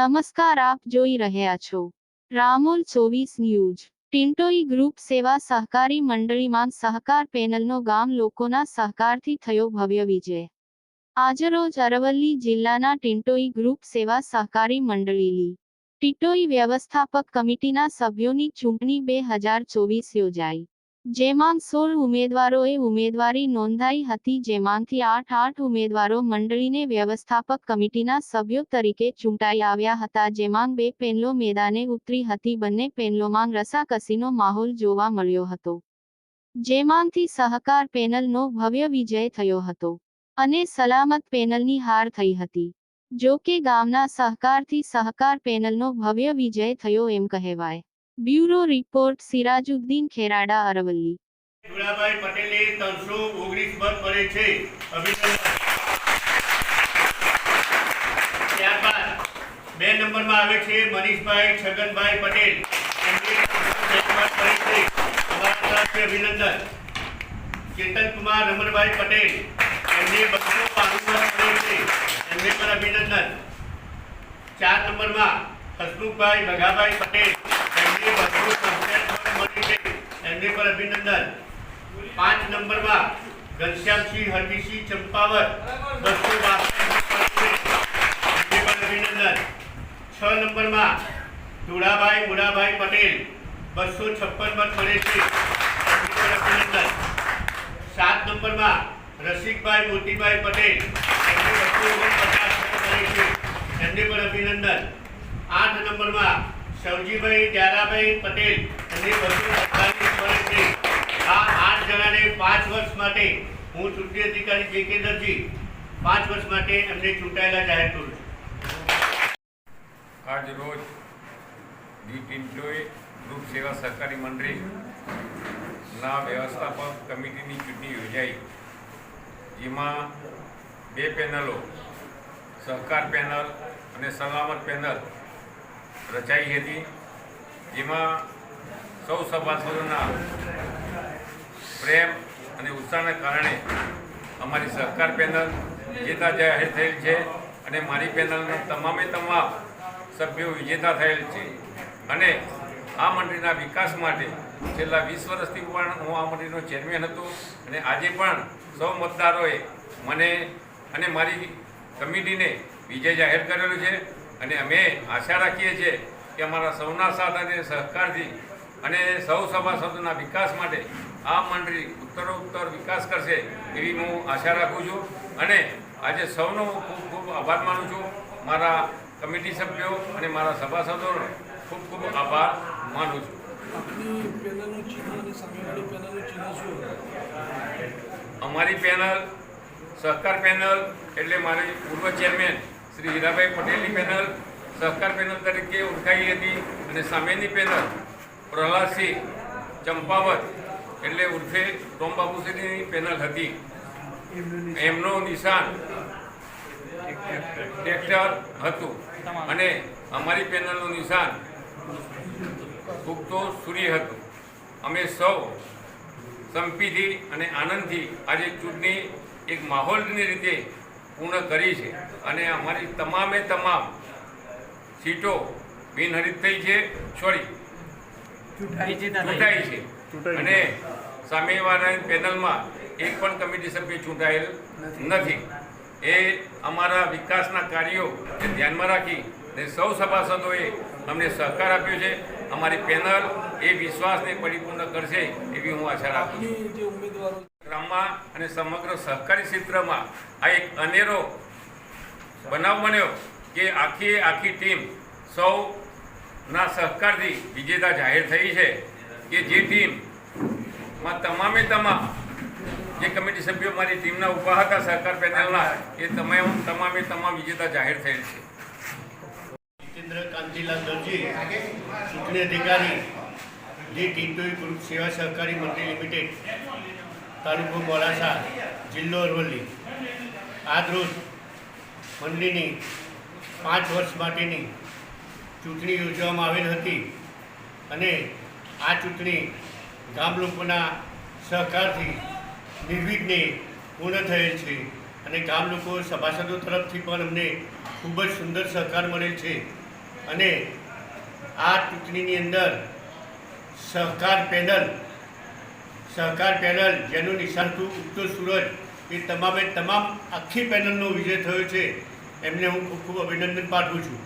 નમસ્કાર, આપ જોઈ રહ્યા છો રામોલ ચોવીસ ન્યૂઝ. ટિન્ટોઈ ગ્રુપ સેવા સહકારી મંડળીમાં સહકાર પેનલનો ગામ લોકોના સહકારથી થયો ભવ્ય વિજય. આજરોજ અરવલ્લી જિલ્લાના ટિન્ટોઈ ગ્રુપ સેવા સહકારી મંડળીલી ટિટોઈ વ્યવસ્થાપક કમિટીના સભ્યોની ચૂંટણી બે હજાર ચોવીસ યોજાઈ. જેમાં સોળ ઉમેદવારોએ ઉમેદવારી નોંધાઈ હતી, જેમાંથી આઠ આઠ ઉમેદવારો મંડળીને વ્યવસ્થાપક કમિટીના સભ્યો તરીકે ચૂંટાઈ આવ્યા હતા, જેમાં બે પેનલો મેદાને ઉતરી હતી, બંને પેનલોમાં રસાકસીનો માહોલ જોવા મળ્યો હતો. જેમાંથી સહકાર પેનલનો ભવ્ય વિજય થયો હતો અને સલામત પેનલની હાર થઈ હતી. જો કે ગામના સહકારથી સહકાર પેનલનો ભવ્ય વિજય થયો એમ કહેવાય. Bureau report Sirajuddin Kherada, Aravalli. Dhulabhai પટેલે ત્રણસો ઓગણીસ મત મળે છે. ત્યારબાદ બે નંબરમાં આવે છે મનીષભાઈ છગનભાઈ પટેલ. એમને 363 મત મળે છે. અમારા તરફથી અભિનંદન. ચેતનકુમાર રમણભાઈ પટેલ. એમને બસો મત મળે છે. એમને પણ અભિનંદન. ચાર નંબરમાં હસમુખભાઈ ભગાભાઈ પટેલ. એમને પણ અભિનંદન પાંચ નંબરમાં ઘનશ્યામસિંહ હરદીસિંહ ચંપાવત. બસો બાસઠ અભિનંદન છ નંબરમાં ધુળાભાઈ મુળાભાઈ પટેલ. બસો છપ્પન મત મળે છે અભિનંદન સાત નંબરમાં રસિકભાઈ મોતીભાઈ પટેલ. એમને બસો ઓગણપચાસ મળે છે એમને પણ અભિનંદન. આઠ નંબરમાં સવજીભાઈ ગ્યારાભાઈ પટેલ એમની બસો અડતાલીસ મળે છે આ આઠ જણાને પાંચ વર્ષ માટે હું ચૂંટણી અધિકારી જે કે દરજી, પાંચ વર્ષ માટે એમને ચૂંટાયેલા જાહેર કરું છું. આજ રોજ ડી પિન્ટોએ ગ્રુપ સેવા સહકારી મંડળીના વ્યવસ્થાપક કમિટીની ચૂંટણી યોજાઈ. જેમાં બે પેનલો, સહકાર પેનલ અને સલામત પેનલ રચાઈ હતી, જેમાં સૌ સભાસદોના પ્રેમ અને ઉત્સાહના કારણે અમારી સહકાર પેનલ વિજેતા જાહેર થયેલ છે અને મારી પેનલના તમામે તમામ સભ્યો વિજેતા થયેલ છે. અને આ મંડળીના વિકાસ માટે છેલ્લા વીસ વર્ષથી પણ હું આ મંડળીનો ચેરમેન હતો અને આજે પણ સૌ મતદારોએ મને અને મારી કમિટીને વિજય જાહેર કરેલો છે. અને અમે આશા રાખીએ છીએ કે અમારા સૌના સાથ અને સહકારથી અને સૌ સભાસદોના વિકાસ માટે આ મંડળી ઉત્તરોત્તર વિકાસ કરશે એવી હું આશા રાખું છું. અને આજે સૌનો ખૂબ ખૂબ આભાર માનું છું. મારા કમિટી સભ્યો અને મારા સભાસદોનો ખૂબ ખૂબ આભાર માનું છું. અમારી પેનલ સહકાર પેનલ એટલે મારી પૂર્વ ચેરમેન શ્રી હીરાભાઈ પટેલની પેનલ, સહકાર પેનલ તરીકે ઓળખાઈ હતી અને સામેની પેનલ પ્રહલાદસિંહ ચંપાવત એટલે ઉર્ફે ટોમબાબુશ્રીની પેનલ હતી. એમનો નિશાન ટ્રેક્ટર હતું અને અમારી પેનલનું નિશાન ઉગતો સૂર્ય હતું. અમે સૌ સંપીથી અને આનંદથી આજે ચૂંટણી એક માહોલની રીતે પૂર્ણ કરી છે. અને અમારી તમામે તમામ સીટો બિનહરીફ થઈ છે. સોરી ચૂંટાઈ છે અને સામેવાળાની પેનલમાં એક પણ કમિટી સભ્ય ચૂંટાયેલ નથી. એ અમારા વિકાસના કાર્યો ધ્યાનમાં રાખી ને સૌ સભાસદોએ અમને સહકાર આપ્યો છે. અમારી પેનલ એ વિશ્વાસને પરિપૂર્ણ કરશે એવી હું આશા રાખું છું. ગ્રામમાં અને સમગ્ર સહકારી ક્ષેત્રમાં આ એક અનેરો બનાવ બન્યો કે આખી આખી ટીમ સૌના સહકારથી વિજેતા જાહેર થઈ છે કે જે ટીમમાં તમામે તમામ જે કમિટી સભ્યો મારી ટીમના ઊભા હતા સહકાર પેનલના એ તમામ તમામે તમામ વિજેતા જાહેર થયેલ છે. જીતેન્દ્ર કાંતિલાલ દરજી ચૂંટણી અધિકારી જે ટિન્ટોઈ ગ્રુપ સેવા સહકારી મંડળી લિમિટેડ તાલુકો મોડાસા, જિલ્લો અરવલ્લી. આજરોજ મંડળીની પાંચ વર્ષ માટેની ચૂંટણી યોજવામાં આવેલ હતી અને આ ચૂંટણી ગામ લોકોના સહકારથી નિર્વિઘ્ને પૂર્ણ થયેલ છે અને ગામ લોકો સભાસદો તરફથી પણ અમને ખૂબ જ સુંદર સહકાર મળેલ છે અને આ ચૂંટણીની અંદર સહકાર પેનલ સહકાર પેનલ, જેનું નિશાન ઉગતો સૂરજ એ તમામે તમામ આખી પેનલનો વિજય થયો છે. એમને હું ખૂબ ખૂબ અભિનંદન પાઠવું છું.